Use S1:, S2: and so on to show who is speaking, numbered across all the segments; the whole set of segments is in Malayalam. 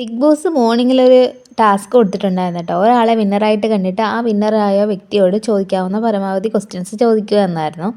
S1: ബിഗ് ബോസ് മോർണിംഗിലൊരു ടാസ്ക് കൊടുത്തിട്ടുണ്ടായിരുന്നു കേട്ടോ ഒരാളെ വിന്നറായിട്ട് കണ്ടിട്ട് ആ വിന്നറായ വ്യക്തിയോട് ചോദിക്കാവുന്ന പരമാവധി ക്വസ്റ്റ്യൻസ് ചോദിക്കുക എന്നായിരുന്നു.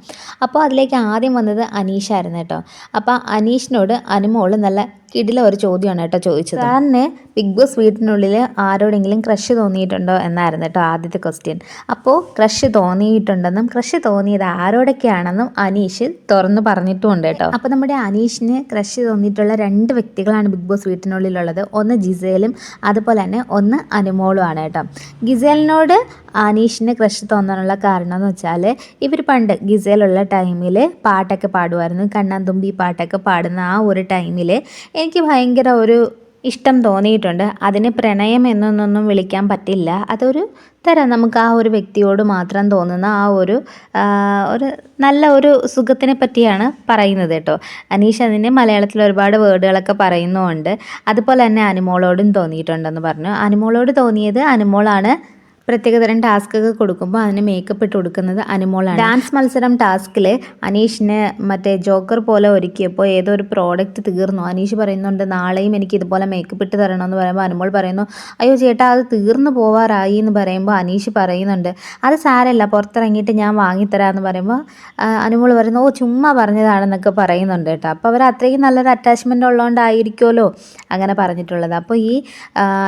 S1: അപ്പോൾ അതിലേക്ക് ആദ്യം വന്നത് അനീഷായിരുന്നു കേട്ടോ അപ്പോൾ അനീഷിനോട് അനുമോൾ നല്ല കിടില ഒരു ചോദ്യമാണ് കേട്ടോ ചോദിച്ചത്. സാറിന് ബിഗ് ബോസ് വീട്ടിനുള്ളിൽ ആരോടെങ്കിലും ക്രഷ് തോന്നിയിട്ടുണ്ടോ? എന്നായിരുന്നു കേട്ടോ ആദ്യത്തെ ക്വസ്റ്റ്യൻ അപ്പോൾ ക്രഷ് തോന്നിയിട്ടുണ്ടെന്നും ക്രഷ് തോന്നിയത് ആരോടൊക്കെയാണെന്നും അനീഷ് തുറന്ന് പറഞ്ഞിട്ടുമുണ്ട് കേട്ടോ അപ്പോൾ നമ്മുടെ അനീഷിന് ക്രഷ് തോന്നിയിട്ടുള്ള രണ്ട് വ്യക്തികളാണ് ബിഗ് ബോസ് വീട്ടിനുള്ളിലുള്ളത്. ഒന്ന് ജിസേലും അതുപോലെ തന്നെ ഒന്ന് അനുമോളുമാണ് കേട്ടോ. ഗിസേലിനോട് അനീഷിന് ക്രഷ് തോന്നാനുള്ള കാരണം എന്ന് വെച്ചാൽ ഇവർ പണ്ട് ഗിസേലുള്ള ടൈമിൽ പാട്ടൊക്കെ പാടുമായിരുന്നു കണ്ണാന്തുമ്പി പാട്ടൊക്കെ പാടുന്ന ആ ഒരു ടൈമിൽ എനിക്ക് ഭയങ്കര ഒരു ഇഷ്ടം തോന്നിയിട്ടുണ്ട്. അതിന് പ്രണയം എന്നൊന്നും വിളിക്കാൻ പറ്റില്ല. അതൊരു തരം നമുക്ക് ആ ഒരു വ്യക്തിയോട് മാത്രം തോന്നുന്ന ആ ഒരു ഒരു നല്ല ഒരു സുഖത്തിനെ പറ്റിയാണ് പറയുന്നത് കേട്ടോ. അനീഷ് അതിന് മലയാളത്തിൽ ഒരുപാട് വേർഡുകളൊക്കെ പറയുന്നുമുണ്ട് അതുപോലെ തന്നെ അനുമോളോടും തോന്നിയിട്ടുണ്ടെന്ന് പറഞ്ഞു. അനുമോളോട് തോന്നിയത് അനുമോളാണ്. പ്രത്യേകതരം ടാസ്ക് ഒക്കെ കൊടുക്കുമ്പോൾ അതിന് മേക്കപ്പ് ഇട്ട് കൊടുക്കുന്നത് അനുമോളാണ്. ഡാൻസ് മത്സരം ടാസ്കിൽ അനീഷിന് മറ്റേ ജോക്കർ പോലെ ഒരുക്കിയപ്പോൾ ഏതോ ഒരു പ്രോഡക്റ്റ് തീർന്നു. അനീഷ് പറയുന്നുണ്ട് നാളെയും എനിക്ക് ഇതുപോലെ മേക്കപ്പ് ഇട്ട് തരണമെന്ന് പറയുമ്പോൾ അനുമോൾ പറയുന്നു അയ്യോ ചേട്ടാ അത് തീർന്നു പോവാറായി എന്ന് പറയുമ്പോൾ അനീഷ് പറയുന്നുണ്ട്. അത് സാരല്ല പുറത്തിറങ്ങിയിട്ട് ഞാൻ വാങ്ങിത്തരാമെന്ന് പറയുമ്പോൾ അനുമോൾ പറയുന്നു ഓ ചുമ്മാ പറഞ്ഞതാണെന്നൊക്കെ പറയുന്നുണ്ട് കേട്ടോ. അപ്പോൾ അവർ അത്രയും നല്ലൊരു അറ്റാച്ച്മെന്റ് ഉള്ളതുകൊണ്ടായിരിക്കുമല്ലോ അങ്ങനെ പറഞ്ഞിട്ടുള്ളത്. അപ്പോൾ ഈ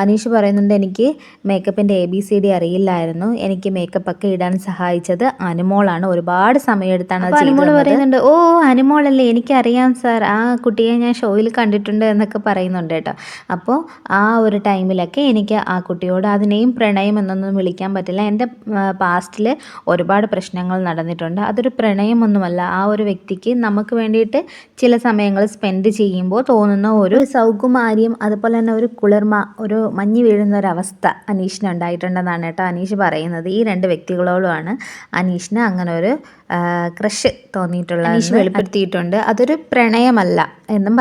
S1: അനീഷ് പറയുന്നുണ്ട് എനിക്ക് മേക്കപ്പിന്റെ എ ബി സി ഡി അറിയില്ലായിരുന്നു. എനിക്ക് മേക്കപ്പ് ഒക്കെ ഇടാൻ സഹായിച്ചത് അനുമോളാണ്. ഒരുപാട് സമയമെടുത്താണ് എടുത്താണ് അനുമോൾ പറയുന്നുണ്ട് ഓ അനുമോളല്ലേ എനിക്കറിയാം സാർ. ആ കുട്ടിയെ ഞാൻ ഷോയിൽ കണ്ടിട്ടുണ്ട് എന്നൊക്കെ പറയുന്നുണ്ട് കേട്ടോ. അപ്പോൾ ആ ഒരു ടൈമിലൊക്കെ എനിക്ക് ആ കുട്ടിയോട് അതിനെയും പ്രണയം എന്നൊന്നും വിളിക്കാൻ പറ്റില്ല. എന്റെ പാസ്റ്റിൽ ഒരുപാട് പ്രശ്നങ്ങൾ നടന്നിട്ടുണ്ട്. അതൊരു പ്രണയമൊന്നുമല്ല. ആ ഒരു വ്യക്തിക്ക് നമുക്ക് വേണ്ടിയിട്ട് ചില സമയങ്ങൾ സ്പെൻഡ് ചെയ്യുമ്പോൾ തോന്നുന്ന ഒരു സൗകുമാര്യം അതുപോലെ തന്നെ ഒരു കുളിർമ ഒരു മഞ്ഞ് വീഴുന്ന ഒരു അവസ്ഥ അനീഷിനുണ്ടായിട്ടുണ്ടെന്നാണ് കേട്ടോ അനീഷ് പറയുന്നത് ഈ രണ്ട് വ്യക്തികളോടുമാണ് അനീഷിന് അങ്ങനെ ഒരു ക്രഷ് തോന്നിയിട്ടുള്ള അനീഷ് വെളിപ്പെടുത്തിയിട്ടുണ്ട്. അതൊരു പ്രണയമല്ല എന്നും